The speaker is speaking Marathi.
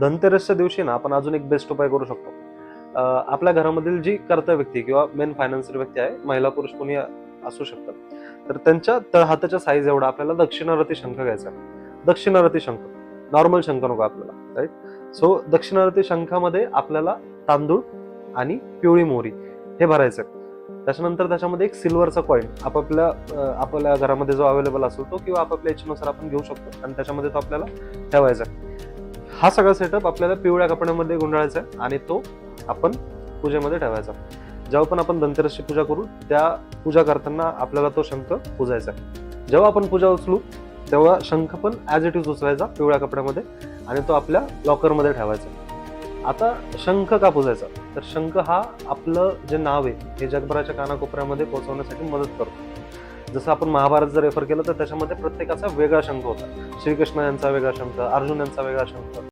धनतेरसच्या दिवशी ना आपण अजून एक बेस्ट उपाय करू शकतो आपल्या घरामधील जी कर्ता व्यक्ती किंवा मेन फायनान्शियल व्यक्ती आहे महिला पुरुष कोणी असू शकतात तर त्यांच्या तळहाताच्या साईज एवढा आपल्याला दक्षिणारती शंख घ्यायचा आहे. दक्षिणारती शंख नॉर्मल शंख नको आपल्याला राईट सो दक्षिणारती शंखामध्ये आपल्याला तांदूळ आणि पिवळी मोहरी हे भरायचं आहे. त्याच्यानंतर त्याच्यामध्ये एक सिल्वरचा कॉईन आपापल्या आपल्या घरामध्ये जो अवेलेबल असतो तो किंवा आपापल्या इच्छेनुसार आपण घेऊ शकतो आणि त्याच्यामध्ये तो आपल्याला ठेवायचा आहे. हा सगळा सेटअप आपल्याला पिवळ्या कपड्यामध्ये गुंडाळायचा आहे आणि तो आपण पूजेमध्ये ठेवायचा जेव्हा पण आपण धनतेरसची पूजा करू त्या पूजा करताना आपल्याला तो शंख पुजायचा आहे. जेव्हा आपण पूजा उचलू तेव्हा शंख पण ॲज इट इज उचलायचा पिवळ्या कपड्यामध्ये आणि तो आपल्या लॉकरमध्ये ठेवायचा आता शंख का पुजायचा? तर शंख हा आपलं जे नाव आहे हे जगभराच्या कानाकोपऱ्यामध्ये पोहोचवण्यासाठी मदत करतो. जसं आपण महाभारत जर रेफर केलं तर त्याच्यामध्ये प्रत्येकाचा वेगळा शंख होता. श्रीकृष्ण यांचा वेगळा शंख अर्जुन यांचा वेगळा शंख.